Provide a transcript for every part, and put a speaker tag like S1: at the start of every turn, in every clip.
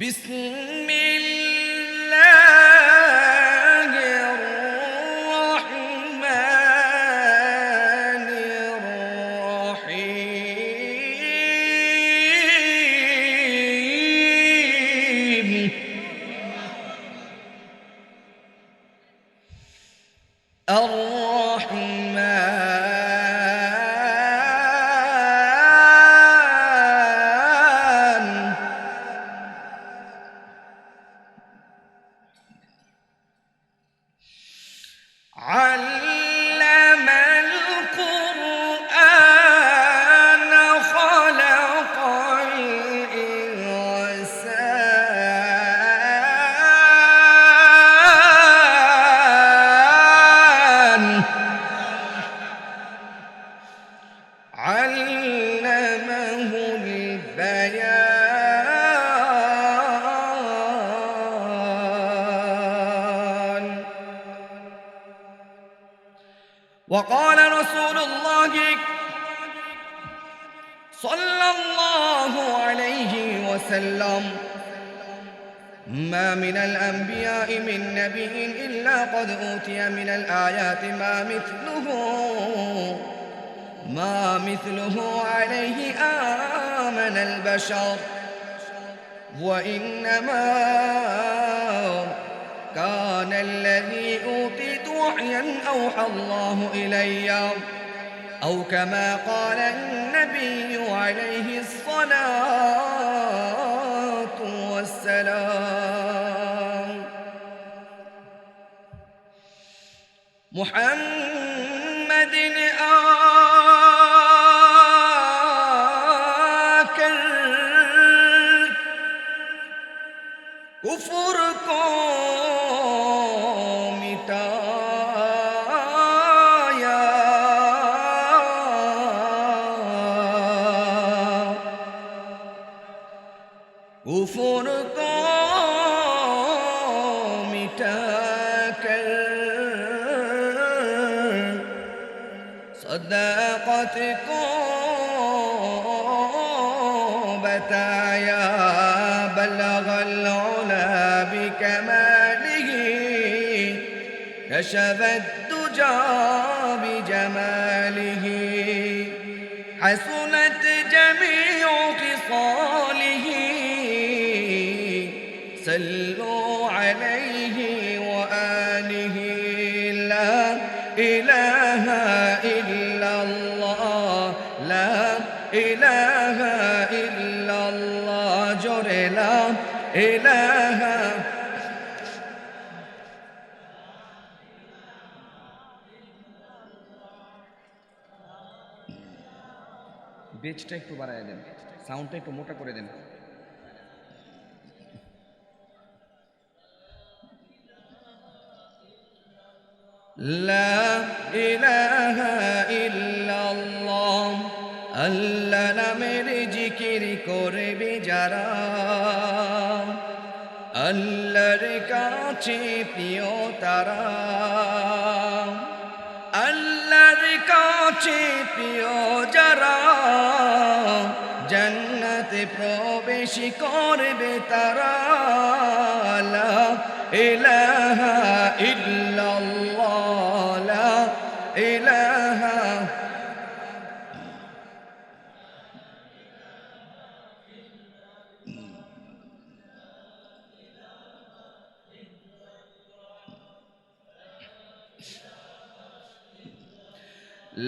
S1: بسم الله علمه البيان. وقال رسول الله صلى الله عليه وسلم ما من الأنبياء من نبي إلا قد أوتي من الآيات ما مثله ما مثله عليه آمن البشر. وإنما كان الذي أوتيت وحيا أوحى الله إلي. أو كما قال النبي عليه الصلاة والسلام. محمد كشف الدجى بجماله حسنت جميع خصاله. صلوا বেচটা একটু বাড়ায় দেন সাউন্ডটা একটু মোটা করে দেন لا إله إلا الله আল্লাহ নামের জিকির করবে যারা আল্লাহর কাছে প্রিয় তারা আল্লাহর কাছে প্রিয় যারা প্রবেশ করবে তারা লা ইলাহা ইল্লাল্লাহ লা ইলাহা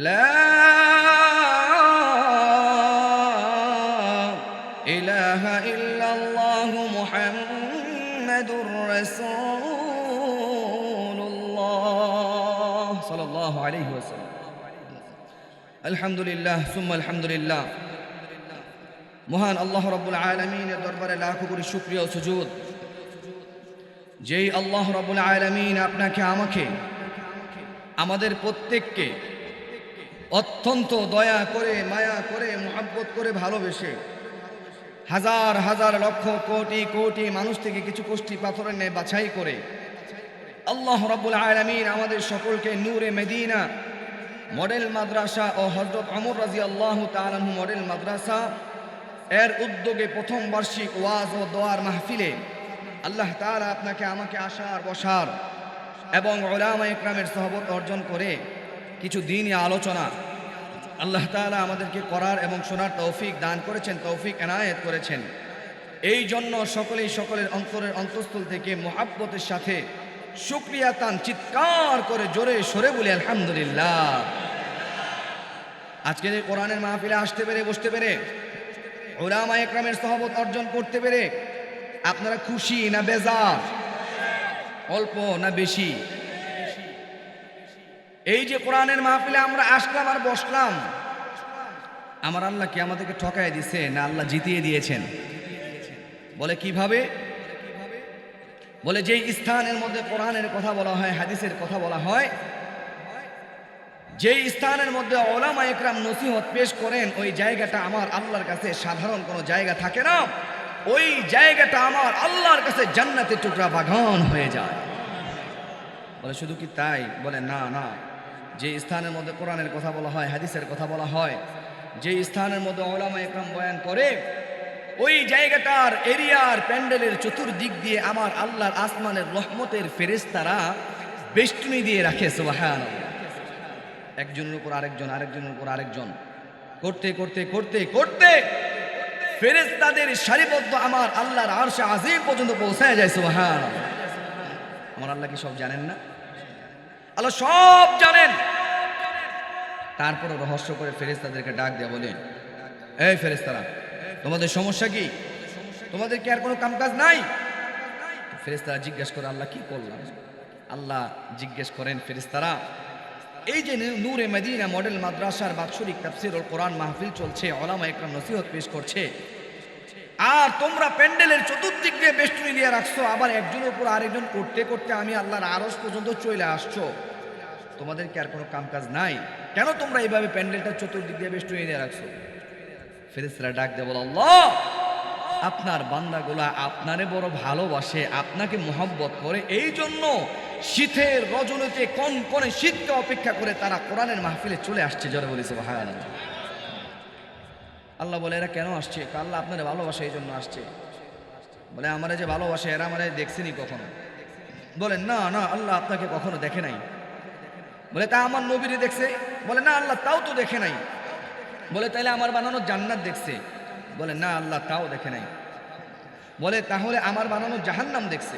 S1: لا আলহামদুলিল্লাহ সুম আলহামদুলিল্লাহ। মহান আল্লাহ রবুল আলমিনের দরবারে লাখো করি সুপ্রিয় সুযোগ যেই আল্লাহ রবুল আলমিন আপনাকে, আমাকে, আমাদের প্রত্যেককে অত্যন্ত দয়া করে, মায়া করে, মোহাব্বত করে ভালোবেসে হাজার হাজার লক্ষ, কোটি কোটি মানুষ থেকে কিছু কোষ্ঠী পাথরের নেয় বাছাই করে আল্লাহ রবুল আলমিন আমাদের সকলকে নূরে মেদিনা মডেল মাদ্রাসা ও হজরত অমর রাজি আল্লাহ তালু মডেল মাদ্রাসা, এর উদ্যোগে প্রথম বার্ষিক ওয়াজ ও দোয়ার মাহফিলে আল্লাহ তাআলা আপনাকে, আমাকে আসার বসার এবং ওলামা ইকরামের সহবত অর্জন করে কিছু দিনই আলোচনা আল্লাহ তাআলা আমাদেরকে করার এবং শোনার তৌফিক দান করেছেন, তৌফিক এনায়েত করেছেন। এই জন্য সকলেই সকলের অন্তরের অন্তঃস্থল থেকে মোহাব্বতের সাথে শুক্রিয়া তান, চিৎকার করে জোরে সরে বলি, আলহামদুলিল্লাহ। আজকে যে কোরআনের মাহফিলে আসতে পেরে, বসতে পেরে ওলামা একরামের সহবত অর্জন করতে পেরে, আপনারা খুশি না বেজার? অল্প না বেশি? এই যে কোরআনের মাহফিলে আমরা আসলাম আর বসলাম, আমার আল্লাহ কি আমাদেরকে ঠকায় দিছে না আল্লাহ জিতিয়ে দিয়েছেন? বলে কীভাবে? বলে, যেই স্থানের মধ্যে কোরআনের কথা বলা হয়, হাদিসের কথা বলা হয়, যেই স্থানের মধ্যে ওলামা একরাম নসিহত পেশ করেন, ওই জায়গাটা আমার আল্লাহর কাছে সাধারণ কোনো জায়গা থাকে না। ওই জায়গাটা আমার আল্লাহর কাছে জান্নাতের টুকরা বাগান হয়ে যায়। বলে, শুধু কি তাই? বলে, না না। যে স্থানের মধ্যে কোরআনের কথা বলা হয়, হাদিসের কথা বলা হয় যে স্থানের মধ্যে ওলামা একরাম বয়ান করে ওই জায়গাটার এরিয়ার প্যান্ডেলের চতুর্দিক দিয়ে আমার আল্লাহর আসমানের রহমতের ফেরেশতারা বেষ্টনী দিয়ে রাখে সুবাহান একজনের উপর আরেকজন, আরেকজনের উপর আরেকজন। করতে করতে করতে করতে ফেরেশতাদের সারিবদ্ধ আমার আল্লাহর আরশে আজিম পর্যন্ত পৌঁছায় যায় সুবাহান আমার আল্লাহ কি সব জানেন না? আল্লাহ সব জানেন। তারপরে রহস্য করে ফেরেশতাদেরকে ডাক দেয়া বলে এই ফেরেশতারা তোমাদের সমস্যা কি? তোমাদের কি আর কোনো কামকাজ নাই? ফেরেশতারা জিজ্ঞেস করে, আল্লাহ কি করলাম? আল্লাহ জিজ্ঞেস করেন ফেরেশতারা, এই যে নূরে মদিনা মডেল মাদ্রাসার বাৎসরিক তাফসিরুল কোরআন মাহফিল চলছে ওলামা একরাম নসিহত পেশ করছে। আর তোমরা প্যান্ডেলের চতুর্দিক দিয়ে বেষ্টনী দিয়ে রাখছো, আবার একজনের উপর আরেকজন করতে করতে আমি আল্লাহর আরস পর্যন্ত চলে আসছো। তোমাদের কি আর কোনো কামকাজ নাই। কেন তোমরা এইভাবে প্যান্ডেলটা চতুর্দিক দিয়ে বেষ্টনী দিয়ে রাখছো? ফেরেশতারা ডাক দেয় বলো, আল্লাহ, আপনার বান্দাগুলা আপনারে বড় ভালোবাসে, আপনাকে মোহব্বত করে। এই জন্য শীতের রজনীতে কোন কোনে শীতকে অপেক্ষা করে তারা কোরআনের মাহফিলে চলে আসছে, জোরে বলেছে ভাই আল্লাহ বলে, এরা কেন আসছে? আল্লাহ আপনারা ভালোবাসে এই জন্য আসছে। বলে, আমারে যে ভালোবাসে, এরা আমারে দেখছেনি কখনো? বলেন না না, আল্লাহ আপনাকে কখনো দেখে নাই। বলে, তা আমার নবীরে দেখছে? বলে, না, আল্লাহ তাও তো দেখে নাই। বলে তাহলে আমার বানানো জান্নাত দেখছে। বলে, না আল্লাহ, তাও দেখে নাই। বলে, তাহলে আমার বানানো জাহান্নাম দেখছে।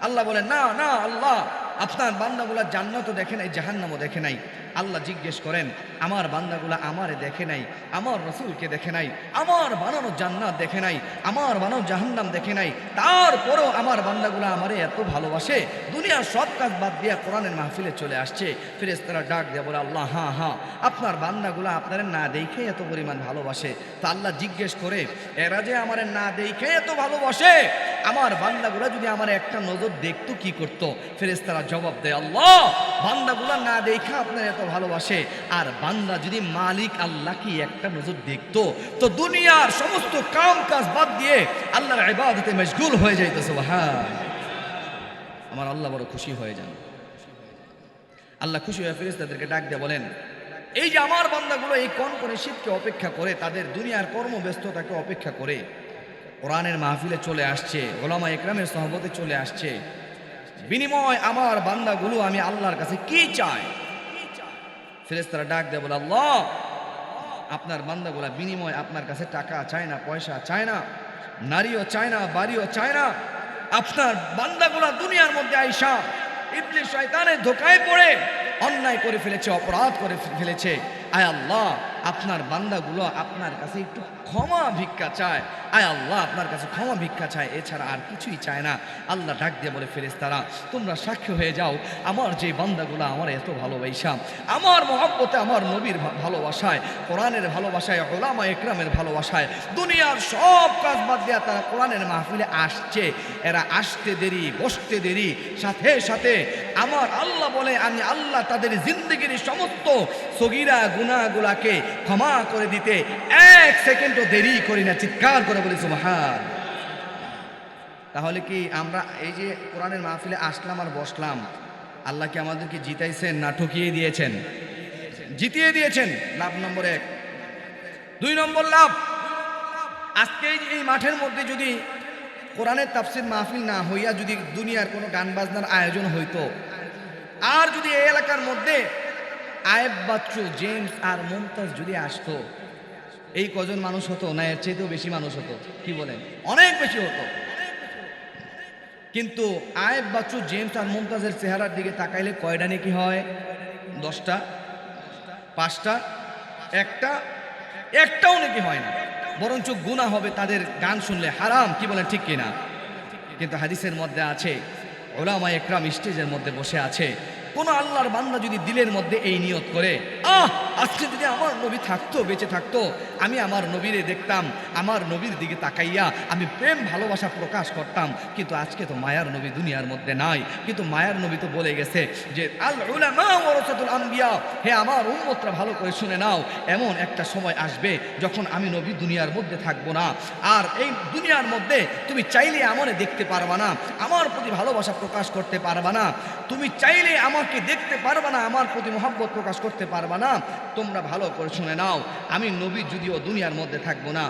S1: আল্লাহ বলে, না না আল্লাহ, আপনার বান্দাগুলা জান্নাতও দেখে নাই, জাহান্নামও দেখে নাই। আল্লাহ জিজ্ঞেস করেন, আমার বান্দাগুলা আমারে দেখে নাই, আমার রসুলকে দেখে নাই, আমার বানানো জান্নাত দেখে নাই, আমার বানানো জাহান্নাম দেখে নাই, তারপরেও আমার বান্দাগুলা আমারে এত ভালোবাসে, দুনিয়ার সব কাজ বাদ দিয়ে কোরআনের মাহফিলে চলে আসছে। ফেরেশতারা ডাক দেয়া বলে, আল্লাহ হ্যাঁ হ্যাঁ আপনার বান্দাগুলা আপনারা না দেখে এত পরিমাণ ভালোবাসে। তা আল্লাহ জিজ্ঞেস করে, এরা যে আমার না দেখে এত ভালোবাসে? আমার বান্দাগুলা যদি আমার একটা নজর দেখতো কি করত? ফেরেশতারা জবাব দেয়, আল্লাহ, বান্দাগুলা না দেখে আপনার এত ভালোবাসে। আর বান্দা যদি মালিক আল্লাহ কি একটা নজর দেখতো, তো দুনিয়ার সমস্ত কাম কাজ বাদ দিয়ে আল্লাহর ইবাদতে মশগুল হয়ে যাইতেছে হ্যাঁ আমার আল্লাহ বড় খুশি হয়ে যান। আল্লাহ খুশি হয়ে ফেরেশতাদেরকে ডাক দিয়ে বলেন, এই যে আমার বান্দাগুলো এই কোন কোন শীতকে অপেক্ষা করে, তাদের দুনিয়ার কর্মব্যস্ততাকে অপেক্ষা করে, কোরআনের মাহফিলে চলে আসছে, ওলামা একরামের সহবতে চলে আসছে। বিনিময় আমার বান্দাগুলো আমি আল্লাহর কাছে কি চাই? ফেরেশতারা ডাক দেয়, বলে, আল্লাহ, আপনার বান্দাগুলা বিনিময় আপনার কাছে টাকা চায় না, পয়সা চায় না, নারীও চায় না, বাড়িও চায় না, আপনার বান্দাগুলা দুনিয়ার মধ্যে আইসা ইবলিশ শয়তানের ধোকায় পড়ে অন্যায় করে ফেলেছে, অপরাধ করে ফেলেছে। আয় আল্লাহ আপনার বান্দাগুলো আপনার কাছে একটু ক্ষমা ভিক্ষা চায়। আয় আল্লাহ, আপনার কাছে ক্ষমা ভিক্ষা চায়, এছাড়া আর কিছুই চায় না। আল্লাহ ডাক দিয়ে বলে ফেরেস তারা তোমরা সাক্ষী হয়ে যাও, আমার যে বান্দাগুলো আমার এত ভালোবাসা, আমার মহব্বতে আমার নবীর ভালোবাসায়, কোরআনের ভালোবাসায় ওলামা একরামের ভালোবাসায়, দুনিয়ার সব কাজ বাদ দেওয়া তারা কোরআনের মাহফিলে আসছে। এরা আসতে দেরি, বসতে দেরি, সাথে সাথে আমার আল্লাহ বলে, আমি আল্লাহ তাদের জিন্দগির সমস্ত সগিরা গুনাগুলাকে ক্ষমা করে দিতে এক সেকেন্ডও দেরি করি না, চিৎকার করে বলি, সুবহান। তাহলে কি আমরা এই যে কোরআনের মাহফিলে আসলাম আর বসলাম, আল্লাহ কি আমাদেরকে জিতাইছেন না ঠকিয়ে দিয়েছেন? জিতিয়ে দিয়েছেন, লাভ নম্বর এক। দুই নম্বর লাভ, আজকে এই মাঠের মধ্যে যদি কোরআনের তাফসির মাহফিল না হইয়া যদি দুনিয়ার কোনো গান বাজনার আয়োজন হইতো, আর যদি এই এলাকার মধ্যে আয়েব বাচ্চু, জেমস আর মুমতাজ যদি আসতো, এই কজন মানুষ হতো না, এর চাইতেও বেশি মানুষ হতো, কি বলেন? অনেক বেশি হতো। কিন্তু আয়েব বাচ্চু, জেমস আর মুমতাজের চেহারার দিকে তাকাইলে কয়টা নাকি হয়? দশটা, পাঁচটা, একটা, একটাও নাকি হয় না। বরঞ্চ গুণা হবে তাদের গান শুনলে। হারাম, কি বলেন, ঠিক কিনা? কিন্তু হাদিসের মধ্যে আছে ওলামা একরাম স্টেজের মধ্যে বসে আছে কোন আল্লাহর বান্দা যদি দিলের মধ্যে এই নিয়ত করে, আহ, আজকে যদি আমার নবী থাকতো, বেঁচে থাকতো, আমি আমার নবীরে দেখতাম, আমার নবীর দিকে তাকাইয়া আমি প্রেম, ভালোবাসা প্রকাশ করতাম, কিন্তু আজকে তো মায়ার নবী দুনিয়ার মধ্যে নাই, কিন্তু মায়ার নবী তো বলে গেছে যে, আল আম্বিয়া, হে আমার উম্মতরা ভালো করে শুনে নাও, এমন একটা সময় আসবে যখন আমি নবী দুনিয়ার মধ্যে থাকব না, আর এই দুনিয়ার মধ্যে তুমি চাইলে আমারে দেখতে পারবা না, আমার প্রতি ভালোবাসা প্রকাশ করতে পারবা না, তুমি চাইলে আমাকে দেখতে পারবা না, আমার প্রতি মহব্বত প্রকাশ করতে পারবা না। তোমরা ভালো করে শুনে নাও, আমি নবী যদিও দুনিয়ার মধ্যে থাকব না।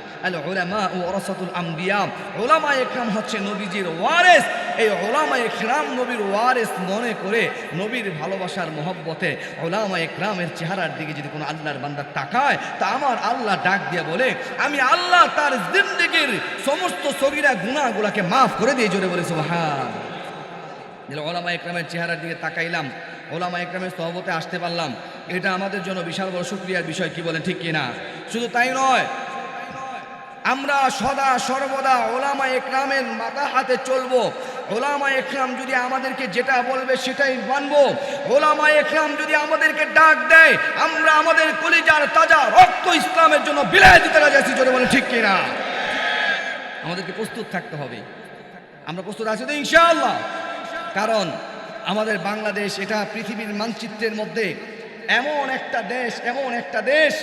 S1: ওলামা ও ওরাসাতুল আম্বিয়া ওলামা একরাম হচ্ছে নবীজির ওয়ারেস। এই ওলামা একরাম নবীর ওয়ারেস মনে করে নবীর ভালোবাসার মহব্বতে ওলামা একরামের চেহারার দিকে যদি কোনো আল্লাহর বান্দা তাকায়, তা আমার আল্লাহ ডাক দিয়ে বলে, আমি আল্লাহ তার জিন্দিগির সমস্ত সগিরা গুণাগুলাকে মাফ করে দিয়ে জোরে বলেছে হ্যাঁ ওলামা একরামের চেহারার দিকে তাকাইলাম, ওলামা একরামের সহবতে আসতে পারলাম। এটা আমাদের জন্য বিশাল বড় শুক্রিয়ার বিষয়, কি বলেন, ঠিক কিনা? শুধু তাই নয়, আমরা সদা সর্বদা ওলামা একরামের মাথা হাতে চলবো। ওলামা একরাম যদি আমাদেরকে যেটা বলবে সেটাই মানবো। ওলামা একরাম যদি আমাদেরকে ডাক দেয়, আমরা আমাদের কলিজার তাজা রক্ত ইসলামের জন্য বিলায় দিতে রাজি জোরে বলে ঠিক কিনা? আমাদেরকে প্রস্তুত থাকতে হবে। আমরা প্রস্তুত আছি তো, ইনশাআল্লাহ। কারণ আমাদের বাংলাদেশ এটা পৃথিবীর মানচিত্রের মধ্যে এমন একটা দেশ, এমন একটা দেশ,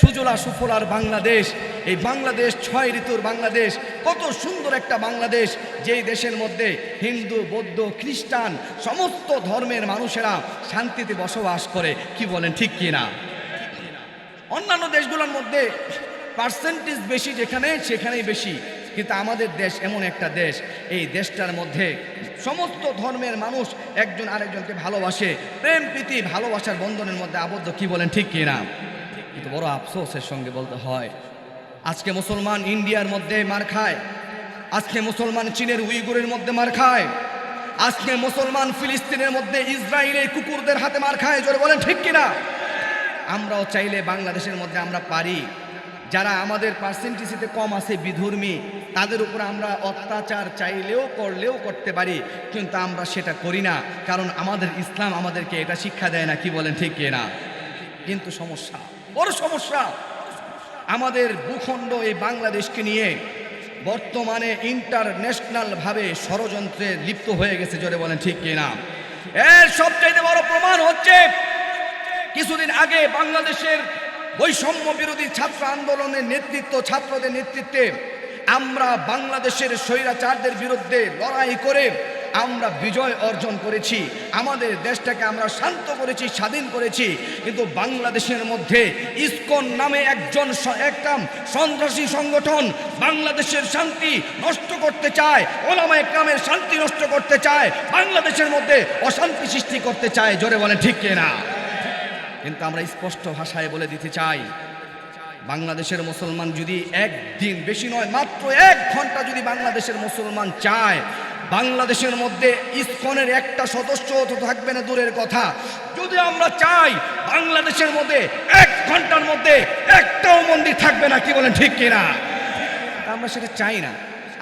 S1: সুজলা সুফলার বাংলাদেশ। এই বাংলাদেশ, ছয় ঋতুর বাংলাদেশ, কত সুন্দর একটা বাংলাদেশ, যেই দেশের মধ্যে হিন্দু, বৌদ্ধ, খ্রিস্টান, সমস্ত ধর্মের মানুষেরা শান্তিতে বসবাস করে। কি বলেন, ঠিক কি না অন্যান্য দেশগুলোর মধ্যে পার্সেন্টেজ বেশি যেখানে, সেখানেই বেশি। কিন্তু আমাদের দেশ এমন একটা দেশ, এই দেশটার মধ্যে সমস্ত ধর্মের মানুষ একজন আরেকজনকে ভালোবাসে। প্রেম, প্রীতি, ভালোবাসার বন্ধনের মধ্যে আবদ্ধ, কি বলেন, ঠিক কি না? কিন্তু বড় আফসোসের সঙ্গে বলতে হয়, আজকে মুসলমান ইন্ডিয়ার মধ্যে মার খায়, আজকে মুসলমান চীনের উইগুরের মধ্যে মার খায়, আজকে মুসলমান ফিলিস্তিনের মধ্যে ইসরায়েলের কুকুরদের হাতে মার খায়, জোরে বলেন, ঠিক কিনা আমরাও চাইলে বাংলাদেশের মধ্যে আমরা পারি। যারা আমাদের পার্সেন্টেজেতে কম আছে বিধর্মী, তাদের উপর আমরা অত্যাচার চাইলেও করলেও করতে পারি, কিন্তু আমরা সেটা করি না। কারণ আমাদের ইসলাম আমাদেরকে এটা শিক্ষা দেয় না, কি বলেন ঠিক না? কিন্তু সমস্যা, বড় সমস্যা। আমাদের ভূখণ্ড এই বাংলাদেশকে নিয়ে বর্তমানে ইন্টারন্যাশনাল ভাবে ষড়যন্ত্রে লিপ্ত হয়ে গেছে, জোরে বলেন ঠিক কিনা এর সবচাইতে বড় প্রমাণ হচ্ছে, কিছুদিন আগে বাংলাদেশের বৈষম্য বিরোধী ছাত্র আন্দোলনের নেতৃত্ব, ছাত্রদের নেতৃত্বে আমরা বাংলাদেশের স্বৈরাচারদের বিরুদ্ধে লড়াই করে আমরা বিজয় অর্জন করেছি। আমাদের দেশটাকে আমরা শান্ত করেছি, স্বাধীন করেছি। কিন্তু বাংলাদেশের মধ্যে ইসকন নামে একজন একটা সন্ত্রাসী সংগঠন বাংলাদেশের শান্তি নষ্ট করতে চায়, ওলামা একরামের শান্তি নষ্ট করতে চায়, বাংলাদেশের মধ্যে অশান্তি সৃষ্টি করতে চায়। জোরে বলে ঠিক কিনা? কিন্তু আমরা স্পষ্ট ভাষায় বলে দিতে চাই, বাংলাদেশের মুসলমান যদি একদিন বেশি নয়, মাত্র এক ঘণ্টা যদি বাংলাদেশের মুসলমান চায়, বাংলাদেশের মধ্যে ইসকনের একটা সদস্য তো থাকবে না দূরের কথা। যদি আমরা চাই বাংলাদেশের মধ্যে এক ঘণ্টার মধ্যে একটাও মন্দির থাকবে না, কি বলেন ঠিক কিনা? আমরা সেটা চাই না।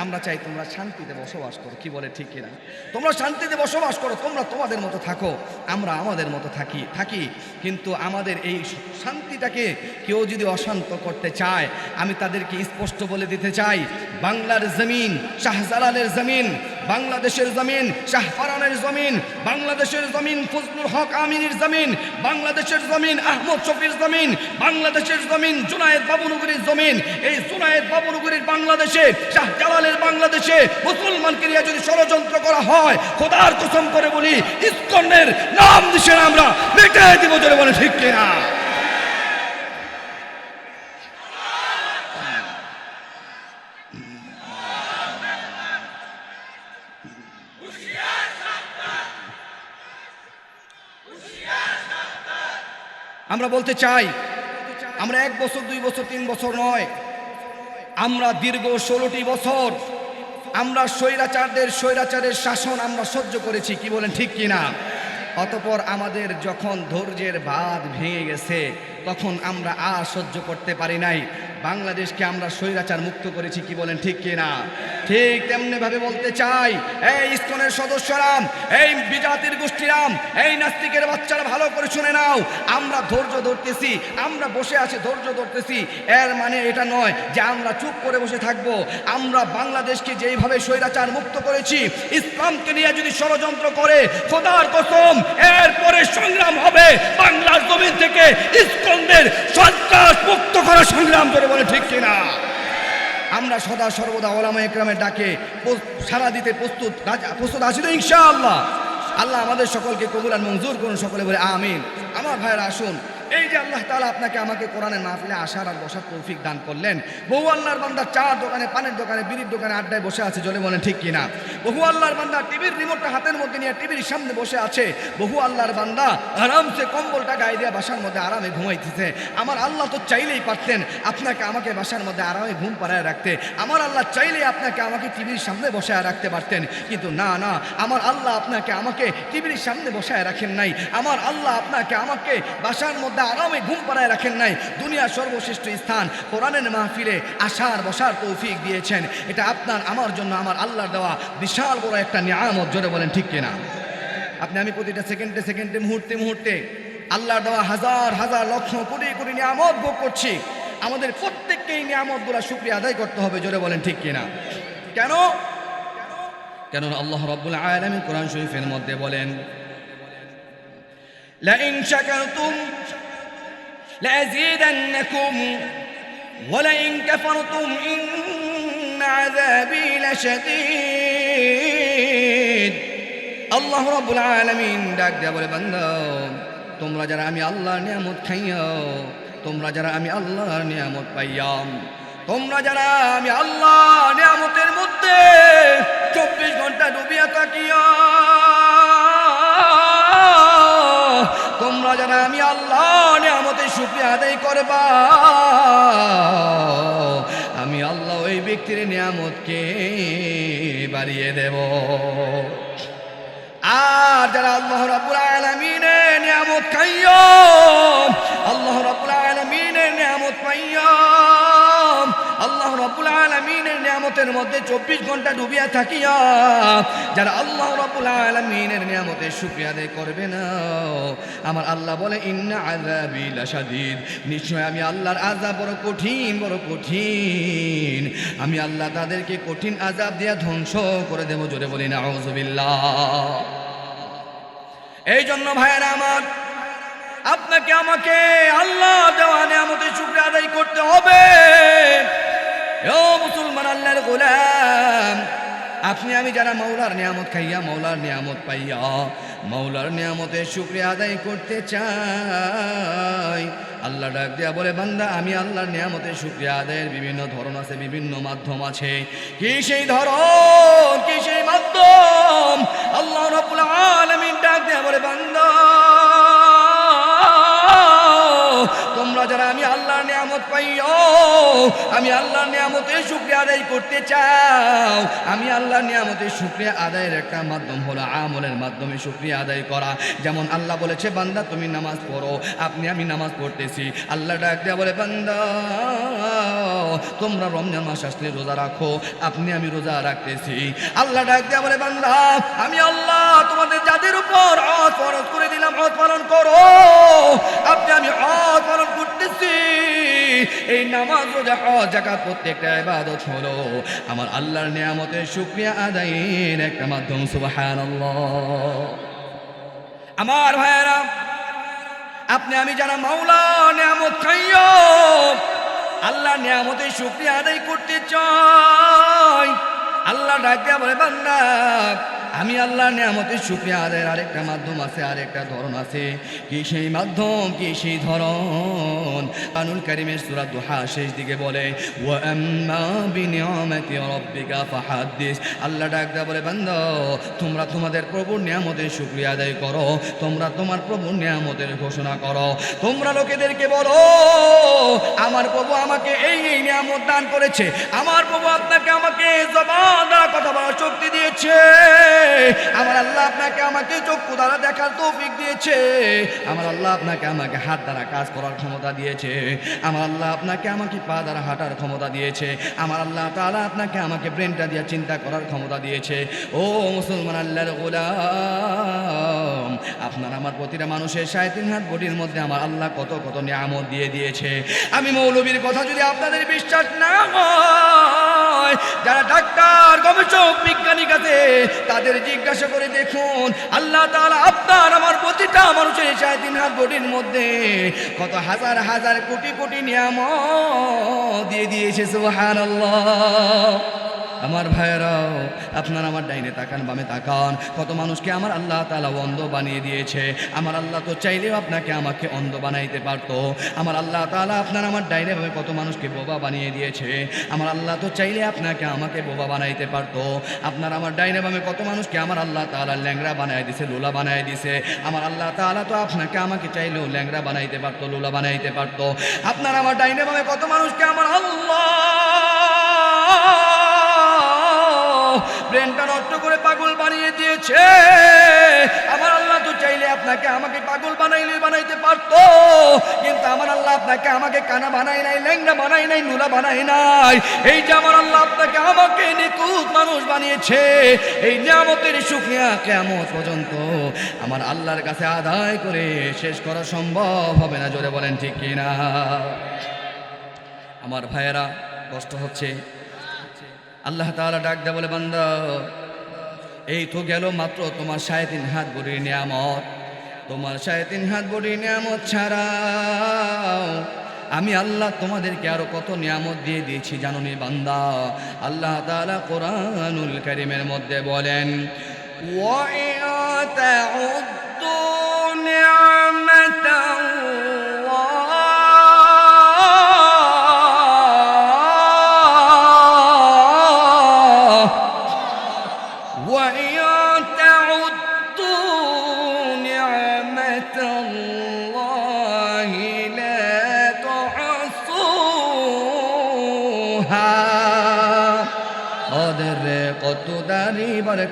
S1: আমরা চাই তোমরা শান্তিতে বসবাস করো। কি বলে ঠিক কিনা? তোমরা শান্তিতে বসবাস করো, তোমরা তোমাদের মতো থাকো, আমরা আমাদের মতো থাকি থাকি। কিন্তু আমাদের এই শান্তিটাকে কেউ যদি অশান্ত করতে চায়, আমি তাদেরকে স্পষ্ট বলে দিতে চাই, বাংলার জমিন, শাহজালালের জমিন বাংলাদেশের জমিন শাহফারানের জমিন, বাংলাদেশের জমিন ফজলুল হক আমিনের জমিন, বাংলাদেশের জমিন আহমদ শফির জমিন, বাংলাদেশের জমিন জুনায়েদ বাবুনগরীর জমিন। এই জুনায়েদ বাবুনগরীর বাংলাদেশে শাহজালালের বাংলাদেশে মুসলমানকে নিয়ে যদি ষড়যন্ত্র করা হয়, খোদার কসম করে বলি, ইস্কনের নাম দিশে আমরা মিটে দিব বলে ঠিক কিনা? আমরা বলতে চাই, আমরা এক বছর, দুই বছর, তিন বছর নয়। আমরা দীর্ঘ ষোলোটি বছর আমরা স্বৈরাচারদের, স্বৈরাচারের শাসন আমরা সহ্য করেছি, কি বলেন ঠিক কি না অতপর আমাদের যখন ধৈর্যের বাঁধ ভেঙে গেছে, তখন আমরা আর সহ্য করতে পারি নাই। বাংলাদেশকে আমরা স্বৈরাচার মুক্ত করেছি কি বলেন, ঠিক কি না ঠিক তেমনি ভাবে বলতে চাই, এই ইস্কনের সদস্যরাম, এই বিজাতির গোষ্ঠীরাম, এই নাস্তিকের বাচ্চারা ভালো করে শুনে নাও, আমরা ধৈর্য ধরতেছি, আমরা বসে আছি, ধৈর্য ধরতেছি। এর মানে এটা নয় যে আমরা চুপ করে বসে থাকব, আমরা বাংলাদেশকে যেইভাবে স্বৈরাচার মুক্ত করেছি, ইসলামকে নিয়ে যদি ষড়যন্ত্র করে, খোদার কসম, এরপরে সংগ্রাম হবে, বাংলার জমিন থেকে ইস্কনদের সন্ত্রাস মুক্ত করার সংগ্রাম করে বলে ঠিক কিনা? আমরা সদা সর্বদা ওলামা একরামের ডাকে সারা দিতে প্রস্তুত প্রস্তুত আছি তো ইনশাআল্লাহ। আল্লাহ আমাদের সকলকে কবুল আর মঞ্জুর করুন, সকলে বলে আমিন। আমার ভাইয়েরা, আসুন। এই যে আল্লাহ তালা আপনাকে আমাকে কোরআনের মাহফিলে আসার আর বসার তৌফিক দান করলেন, বহু আল্লাহর বান্দা চার দোকানে, পানের দোকানে, বিড়ির দোকানে আড্ডায় বসে আছে জলে বলেন ঠিক কিনা? বহু আল্লাহর বান্দা টিভির রিমোটটা হাতের মধ্যে নিয়ে টিভির সামনে বসে আছে, বহু আল্লাহর বান্দা আরামসে কম্বলটা গায়ে দিয়ে বাসার মধ্যে আরামে ঘুমাইতেছে। আমার আল্লাহ তো চাইলেই পারতেন আপনাকে আমাকে বাসার মধ্যে আরামে ঘুম পাড়ায় রাখতে। আমার আল্লাহ চাইলেই আপনাকে আমাকে টিভির সামনে বসায় রাখতে পারতেন। কিন্তু না না, আমার আল্লাহ আপনাকে আমাকে টিভির সামনে বসায় রাখেন নাই। আমার আল্লাহ আপনাকে আমাকে বাসার মধ্যে আরামে ঘুম পাড়ায় রাখেন নাই দুনিয়ার সর্বশ্রেষ্ঠ স্থান কোরআনের মাহফিলে আসার বসার তৌফিক দিয়েছেন এটা আপনার আমার জন্য আমার আল্লাহর দেওয়া বিশাল বড় একটা নিয়ামত জোরে বলেন ঠিক কিনা আপনি আমি প্রতিটা সেকেন্ডে সেকেন্ডে মুহূর্তে মুহূর্তে আল্লাহর দেওয়া হাজার হাজার লক্ষ কোটি কোটি নিয়ামত ভোগ করছি আমাদের প্রত্যেককে এই নিয়ামতগুলো শুক্রিয়া আদায় করতে হবে জোরে বলেন ঠিক কিনা কেন কেন আল্লাহ রব্বুল আলামিন কোরআন শরীফের মধ্যে বলেন لئن شكرتم لأزيدنكم ولئن كفرتم إن عذابي لشديد আল্লাহ রব্বুল আলামিন ডাক দেয়া বলে বান্দা তোমরা যারা আমি আল্লাহর নিয়ামত খাইয়াও তোমরা যারা আমি আল্লাহর নিয়ামত পাইয়াম তোমরা যারা আমি আল্লাহ নিয়ামতের মধ্যে চব্বিশ ঘন্টা ডুবিয়া তাকিয়া তোমরা যারা আমি আল্লাহ নিয়ামতের শুক্রিয়া আদায় করবা। আমি আল্লাহ ওই ব্যক্তির নিয়ামতকে বাড়িয়ে দেব। আর যারা আল্লাহ রাবুল আলমিনে নিয়ামত খাইয়, আল্লাহ রাবুল আলমিনে নিয়ামত পাইও আল্লাহ রাব্বুল আলামিনের নিয়ামতের মধ্যে চব্বিশ ঘণ্টা ডুবিয়া থাকিয়া, যারা আল্লাহ রাব্বুল আলামিনের নিয়ামতের শুকরিয়া আদায় করবে না। আমার আল্লাহ বলে, ইন্না লাশাদীদ। নিশ্চয় আমি আল্লাহর আযাব বড় কঠিন বড় কঠিন। আমি আল্লাহ তাদেরকে কঠিন আযাব দিয়া ধ্বংস করে দেব, জোরে বলি না এই জন্য ভাইয়েরা আমার, আপনাকে আমাকে আল্লাহ দেওয়া আল্লাহর গোলাম। আপনি আমি যারা মৌলার নিয়ামত খাইয়া, মৌলার নিয়ামত পাইয়া, মৌলার নিয়ামতের শুক্রিয়া আদায় করতে চাই। আল্লাহ ডাক দেয়া বলে, বান্দা, আমি আল্লাহর নিয়ামতের শুক্রিয়া আদায়ের বিভিন্ন ধরন আছে, বিভিন্ন মাধ্যম আছে। কি সেই ধরন, কি সেই মাধ্যম? আল্লাহ রাব্বুল আলামিন ডাক দেয়া বলে, বান্দা তোমরা যারা আমি আল্লাহর নিয়ামত পাইও, আমি আল্লাহর নিয়ামতের শুক্রিয়া আদায় করতে চাও, আমি আল্লাহর নিয়ামতের শুক্রিয়া আদায়ের একটা মাধ্যম হলো আমলের মাধ্যমে শুক্রিয়া আদায় করা। যেমন আল্লাহ বলেছে, বান্দা, তুমি নামাজ পড়ো, আপনি আমি নামাজ পড়তেছি। আল্লাহ ডাক দেয়া বলে, বান্দা, তোমরা রমজান মাস আসলে রোজা রাখো, আপনি আমি রোজা রাখতেছি। আল্লাহ ডাক দেয়া বলে, বান্দা, আমি আল্লাহ তোমাদের যাদের উপর হজ ফরজ করে দিলাম হজ পালন করো। এই নামাজ, রোজা, হজ জাকাত প্রত্যেকটা ইবাদত হলো। আমার আল্লাহর নিয়ামতের শুকরিয়া আদায়ের একটা মাধ্যম, সুবহানাল্লাহ। আমার ভাইয়েরা, আপনি আমি যারা মাওলা নিয়ামত খাইও আল্লাহ নিয়ামতের শুক্রিয়া আদায় করতে চাই। আল্লাহ ডাক দিয়া বলে, বান্দা আমি আল্লাহ নিয়ামতের আদায়ের আরেকটা মাধ্যম আছে, আরেকটা ধরন আছে। কি সেই মাধ্যম, কি সেই ধরন? কানুল কারিমের সূরা দুহা শেষ দিকে বলে আল্লাহ ডাক দিয়া বলে, বান্দা, তোমরা তোমাদের প্রভুর নিয়ামতের শুক্রিয়া আদায় করো, তোমরা তোমার প্রভুর নিয়ামতের ঘোষণা করো। তোমরা লোকেদেরকে বলো, আমার প্রভু আমাকে এই এই নিয়ামত দান করেছে। আমার প্রভু আপনাকে আমাকে জবান আমার আল্লাহ আপনাকে আমাকে চক্ষু দ্বারা দেখার তৌফিক দিয়েছে। আমার আল্লাহ আপনাকে আমাকে হাত দ্বারা কাজ করার ক্ষমতা দিয়েছে। আমার আল্লাহ আপনাকে আমাকে পা দ্বারা হাঁটার ক্ষমতা দিয়েছে। আমার আল্লাহ তাআলা আপনাকে আমাকে ব্রেনটা দিয়ে চিন্তা করার ক্ষমতা দিয়েছে। ও মুসলমান আল্লাহর গোলাম, আপনার আমার প্রতিটা মানুষের সাড়ে তিন হাত বডির মধ্যে আমার আল্লাহ কত কত নিয়ামত দিয়ে দিয়েছে। আমি মৌলবীর কথা যদি আপনাদের বিশ্বাস না হয়, যারা ডাক্তার, গবেষক বিজ্ঞানী কাছে তাদের জিজ্ঞাসা করে দেখুন। আল্লাহ তালা আপনার, আমার প্রতিটা মানুষের সাড়ে তিন হাত বটির মধ্যে কত হাজার হাজার কোটি কোটি নিয়াম দিয়ে দিয়েছে, সুবহানাল্লাহ। আমার ভাইয়েরাও, আপনার আমার ডাইনে তাকান, বামে তাকান। কত মানুষকে আমার আল্লাহ তালা অন্ধ বানিয়ে দিয়েছে। আমার আল্লাহ তো চাইলেও আপনাকে আমাকে অন্ধ বানাইতে পারতো। আমার আল্লাহ তালা আপনার আমার ডাইনে বামে কত মানুষকে বোবা বানিয়ে দিয়েছে। আমার আল্লাহ তো চাইলে আপনাকে আমাকে বোবা বানাইতে পারতো। আপনার আমার ডাইনে বামে কত মানুষকে আমার আল্লাহ তালা ল্যাংরা বানায় দিছে, লোলা বানায় দিছে। আমার আল্লাহ তালা তো আপনাকে আমাকে চাইলেও ল্যাংরা বানাইতে পারতো, লোলা বানাইতে পারতো। আপনার আমার ডাইনে বামে কত মানুষকে আমার আল্লাহ ব্রেনটা নষ্ট করে পাগল বানিয়ে দিয়েছে। আমার আল্লাহ তো চাইলে আপনাকে আমাকে পাগল বানাইলে বানাইতে পারতো, কিন্তু আমার আল্লাহ আপনাকে আমাকে কানা বানাই নাই, ল্যাংড়া বানাই নাই, নুলা বানাই নাই। এই যে আমার আল্লাহ আপনাকে আমাকে নিকুত মানুষ বানিয়েছে, এই নিয়ামতের শুকনিয়া কেমন পর্যন্ত আমার আল্লাহর কাছে আদায় করে শেষ করা সম্ভব হবে না, জোরে বলেন ঠিক কিনা? আমার ভাইয়েরা, কষ্ট হচ্ছে। আল্লাহ তাআলা ডাক দেয় বলে বান্দা এই তো গেল মাত্র তোমার সাড়ে তিন হাত বড়ির নিয়ামত তোমার সাড়ে তিন হাত বড়ির নিয়ামত ছাড়াও আমি আল্লাহ তোমাদেরকে আরো কত নিয়ামত দিয়ে দিয়েছি জানুনি বান্দা আল্লাহ তাআলা কোরআনুল কারীমের মধ্যে বলেন وَإِن تَعُدُّوا نِعْمَةَ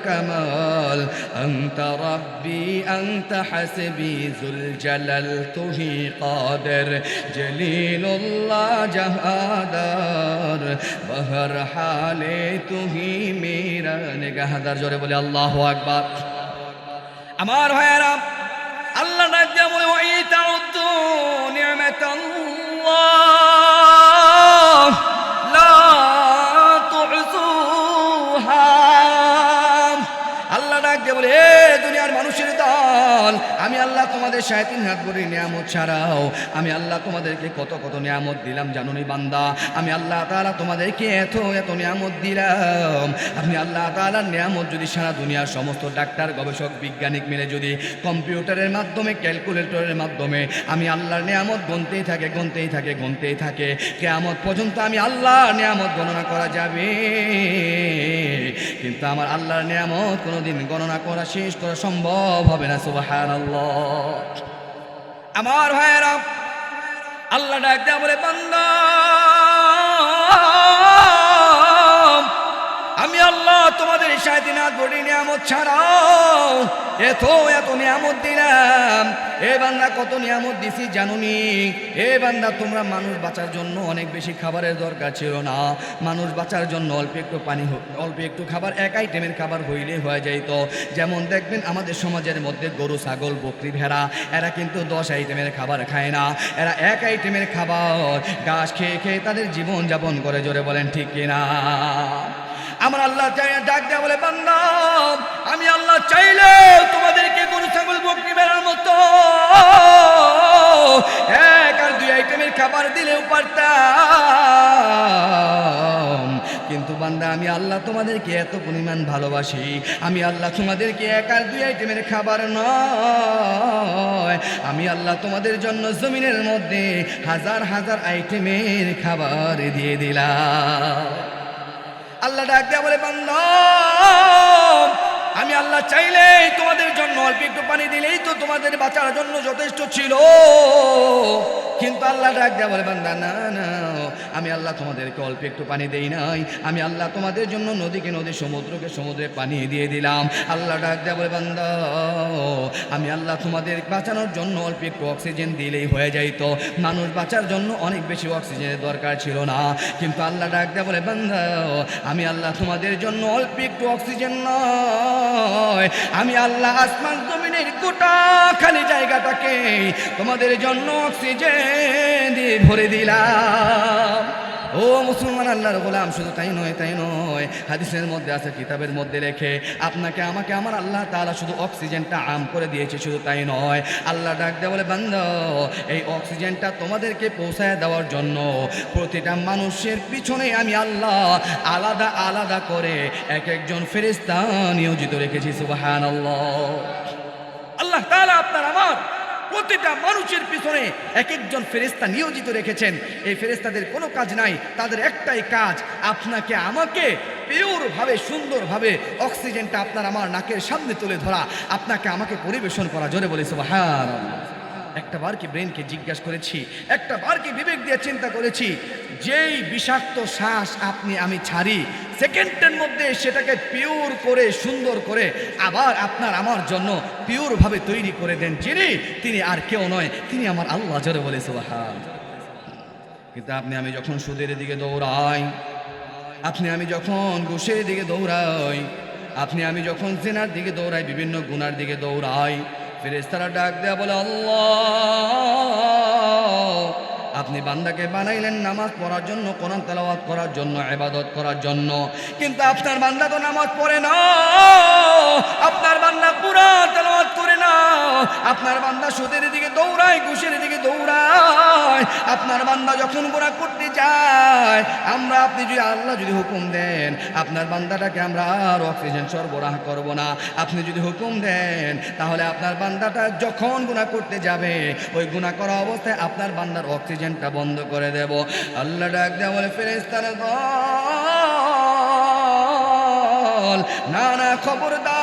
S1: قدري بركمال أنت ربي أنت حسبي ذو الجلال تهي قادر جليل الله جهادر بهر حالي تهي মেরা নিগাহদার জোরে বলে আল্লাহু আকবার আমার ভাইয়েরা আল্লাহ ডাক দিয়া বলে ওই তাউদ্দু নিয়ামাতাল্লাহ আমি আল্লাহ তোমাদের সাড়ে তিন হাত করে নিয়ামত ছাড়াও, আমি আল্লাহ তোমাদেরকে কত কত নিয়ামত দিলাম জানুনি বান্দা? আমি আল্লাহ তাআলা তোমাদেরকে এত এত নিয়ামত দিলাম। আপনি আল্লাহ তাআলার নিয়ামত যদি সারা দুনিয়ার সমস্ত ডাক্তার, গবেষক, বিজ্ঞানিক মিলে যদি কম্পিউটারের মাধ্যমে, ক্যালকুলেটরের মাধ্যমে আমি আল্লাহর নিয়ামত গনতেই থাকে গনতেই থাকে গনতেই থাকে, কেয়ামত পর্যন্ত আমি আল্লাহর নিয়ামত গণনা করা যাবে। কিন্তু আমার আল্লাহর নিয়ামত কোনোদিন গণনা করা, শেষ করা সম্ভব হবে না, সুবহানাল্লাহ। আমার ভাইয়েরা আল্লাহ ডাক দেয়া বলে বান্দা! তোমাদের সাড়ে বড়ি নিয়ামত ছাড়াও এত এত নিয়ামত দিলাম। এ বান্দা কত নিয়ামত দিছি জানুনি? এ বান্দা, তোমরা মানুষ বাঁচার জন্য অনেক বেশি খাবারের দরকার ছিল না। মানুষ বাঁচার জন্য অল্প একটু পানি অল্প একটু খাবার, এক আইটেমের খাবার হইলে হয়ে যাইতো। যেমন দেখবেন, আমাদের সমাজের মধ্যে গরু, ছাগল, বকরি, ভেড়া, এরা কিন্তু দশ আইটেমের খাবার খায় না। এরা এক আইটেমের খাবার, ঘাস খেয়ে খেয়ে তাদের জীবন যাপন করে, জোরে বলেন, ঠিক কিনা? আমার আল্লাহ ডাক দেয়া বলে, বান্দা, আমি আল্লাহ চাইলে তোমাদেরকে গরু, ছাগল, বকরি বেড়ার মতো। এক আর দুই আইটেমের খাবার দিলেও পারতাম। কিন্তু বান্দা, আমি আল্লাহ তোমাদেরকে এত পরিমাণ ভালোবাসি। আমি আল্লাহ তোমাদেরকে এক আর দুই আইটেমের খাবার নয়। আমি আল্লাহ তোমাদের জন্য জমিনের মধ্যে হাজার হাজার আইটেমের খাবার দিয়ে দিলাম। আল্লাহ ডাক দেয়া বলে বন্ধ আমি আল্লাহ চাইলেই তোমাদের জন্য অল্প একটু পানি দিলেই তো তোমাদের বাঁচার জন্য যথেষ্ট ছিল। কিন্তু আল্লাহ ডাক দেয়া বলে, বান্দা, না না, আমি আল্লাহ তোমাদেরকে অল্প একটু পানি দেই নাই। আমি আল্লাহ তোমাদের জন্য নদীকে নদী, সমুদ্রকে সমুদ্রে পানি দিয়ে দিলাম। আল্লাহ ডাক দেয়া বলে, বান্দা, আমি আল্লাহ তোমাদের বাঁচানোর জন্য অল্প একটু অক্সিজেন দিলেই হয়ে যাইতো। মানুষ বাঁচার জন্য অনেক বেশি অক্সিজেনের দরকার ছিল না। কিন্তু আল্লাহ ডাক দেয়া বলে, বান্দা, আমি আল্লাহ তোমাদের জন্য অল্প একটু অক্সিজেন নয়। আমি আল্লাহ আসমান জমিনের গোটা খালি জায়গাটাকে তোমাদের জন্য অক্সিজেন দিয়ে ভরে দিলাম। ও মুসলমান আল্লাহর গোলাম, শুধু তাই নয় তাই নয়, হাদিসের মধ্যে আছে, কিতাবের মধ্যে লেখে, আপনাকে, আমাকে, আমার আল্লাহ তালা শুধু অক্সিজেনটা আম করে দিয়েছে, শুধু তাই নয়, আল্লাহ ডাক দেয়া বলে, বান্দ, এই অক্সিজেনটা তোমাদেরকে পৌঁছায় দেওয়ার জন্য প্রতিটা মানুষের পিছনে আমি আল্লাহ আলাদা আলাদা করে এক একজন ফেরেস্তা নিয়োজিত রেখেছি সুবাহান আল্লাহ তাআলা আপনার আমার প্রতিটা মানুষের পিছনে এক একজন ফেরেস্তা নিয়োজিত রেখেছেন। এই ফেরেস্তাদের কোনো কাজ নাই, তাদের একটাই কাজ, আপনাকে, আমাকে পিওরভাবে, সুন্দরভাবে অক্সিজেনটা আপনার আমার নাকের সামনে তুলে ধরা। আপনাকে, আমাকে পরিবেশন করা, জোরে বলেছে বাহার একটা বার কি ব্রেনকে জিজ্ঞাসা করেছি, একটা বার কি বিবেক দিয়ে চিন্তা করেছি, যেই বিষাক্ত শ্বাস আপনি, আমি ছাড়ি, সেকেন্ডের মধ্যে সেটাকে পিওর করে, সুন্দর করে আবার আপনার আমার জন্য পিওরভাবে তৈরি করে দেন। যিনি, তিনি আর কেউ নয়, তিনি আমার আল্লাহ জোরে বলে সুবাহান। কিন্তু আপনি, আমি যখন সুদের দিকে দৌড়াই, আপনি, আমি যখন ঘুষের দিকে দৌড়াই, আপনি, আমি যখন জেনার দিকে দৌড়াই, বিভিন্ন গুনার দিকে দৌড়াই ফেরেস্তারা ডাক দেয়া বলে, আল্লাহ, আপনি বান্দাকে বানাইলেন নামাজ পড়ার জন্য, কোরআন তেলাওয়াত করার জন্য এবাদত করার জন্য। কিন্তু আপনার বান্দা তো নামাজ পড়ে না। আপনার বান্দা পুরা তেলাওয়াত আপনার বান্দা সুদের দিকে দৌড়ায়, ঘুষের দিকে দৌড়ায়। আপনার বান্দা যখন গোনা করতে যায়, আমরা আপনি যদি আল্লাহ যদি হুকুম দেন, আপনার বান্দাটাকে আমরা আর অক্সিজেন সরবরাহ করব না। আপনি যদি হুকুম দেন, তাহলে আপনার বান্দাটা যখন গুণা করতে যাবে, ওই গুণা করা অবস্থায় আপনার বান্দার অক্সিজেনটা বন্ধ করে দেব। আল্লাহ ডাক দেওয়া বলে ফেরেস্তার না না, খবরদার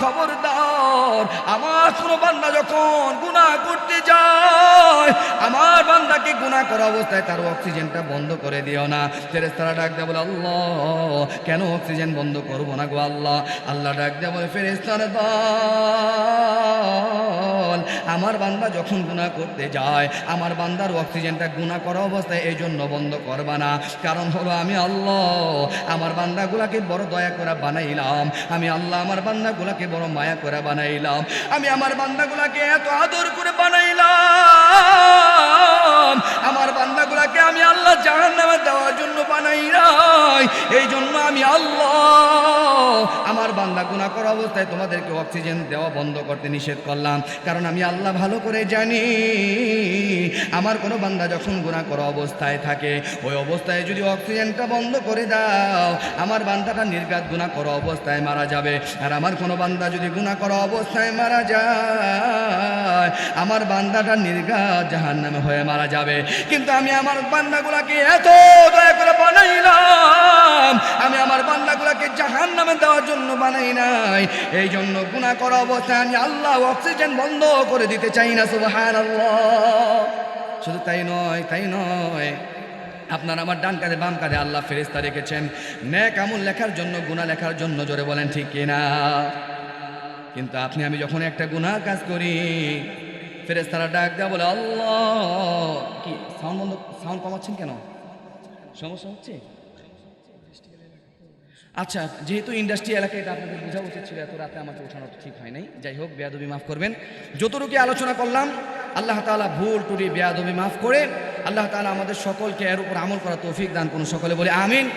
S1: খবরদার। আমার কোনো বান্দা যখন গুণা করতে যায়, আমার বান্দাকে গুণা করা অবস্থায় তার অক্সিজেনটা বন্ধ করে দিও না। ফেরেস্তারা ডাক দেয় বলে, আল্লাহ, কেন অক্সিজেন বন্ধ করব না গো আল্লাহ? আল্লাহ ডাক দেয় বলে ফেরেস্তার দল আমার বান্দা যখন গুণা করতে যায়, আমার বান্দার অক্সিজেনটা গুণা করা অবস্থায় এই জন্য বন্ধ করবা না। কারণ হলো আমি আল্লাহ, আমার বান্দাগুলাকে বড় দয়া করে বানাইলাম। আমি আল্লাহ, আমার বান্দাগুলাকে বড় মায়া করে বানাইলাম। আমি আমার বান্দাগুলাকে এত আদর করে বানাইলাম। আমার বান্দাগুলাকে আমি আল্লাহ জাহান নামে দেওয়ার জন্য বানাই নাই। এই জন্য আমি আল্লাহ আমার বান্দা গুণা করা অবস্থায় তোমাদেরকে অক্সিজেন দেওয়া বন্ধ করতে নিষেধ করলাম। কারণ আমি আল্লাহ ভালো করে জানি, আমার কোনো বান্দা যখন গুণা করা অবস্থায় থাকে, ওই অবস্থায় যদি অক্সিজেনটা বন্ধ করে দাও, আমার বান্দাটা নির্গাত গুণা করা অবস্থায় মারা যাবে। আর আমার কোনো বান্দা যদি গুণা করা অবস্থায় মারা যায়, আমার বান্দাটা নির্গাত জাহান নামে হয়ে মারা যাবে। কিন্তু আমি আমার বান্দাগুলাকে এত দয়া করে বানাইলাম। আমি আমার বান্দাগুলাকে জাহান নামে দেওয়ার জন্য বানাই নাই। এই জন্য গুণা করা অবস্থায় আমি আল্লাহ অক্সিজেন বন্ধ করে দিতে চাই না সুবাহান শুধু তাই নয় তাই নয়। আপনার আমার ডান কাঁধে, বাম কাঁধে আল্লাহ ফেরেস্তা রেখেছেন। ন্যাক আমল লেখার জন্য গুণা লেখার জন্য জোরে বলেন, ঠিক কিনা? কিন্তু আপনি, আমি যখন একটা গুনাহ কাজ করি ফেরেস্তারা ডাক দেওয়া বলে, আল্লাহ! কি, সাউন্ড বন্ধ, সাউন্ড কমাচ্ছেন কেন? সমস্যা হচ্ছে? আচ্ছা যেহেতু ইন্ডাস্ট্রি এলাকায় এটা আপনাদের বোঝা উচিত ছিল, এত রাতে আমাকে ওঠানো ঠিক হয় নাই যাই হোক, বেয়াদবি মাফ করবেন। যতটুকু আলোচনা করলাম, আল্লাহ তাআলা ভুল টুটি বেয়াদবি মাফ করে, আল্লাহ তাআলা আমাদের সকলকে এর উপর আমল করা তৌফিক দান করুন। সকলে বলে, আমিন।